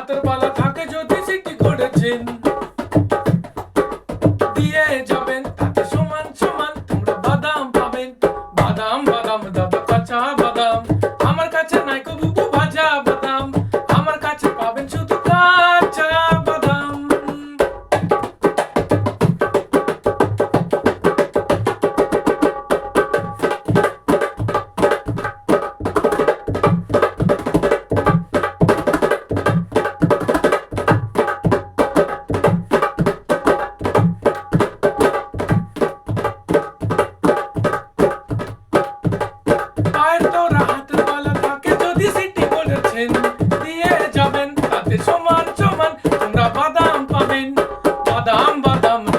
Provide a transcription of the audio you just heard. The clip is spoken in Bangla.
হাতের পালা থাকে যদি সিটি করেছেন দিয়ে যাবেন তাতে সমান সমান, তোমরা বাদাম পাবেন। বাদাম বাদাম, দাদা কাঁচা বাদাম। adam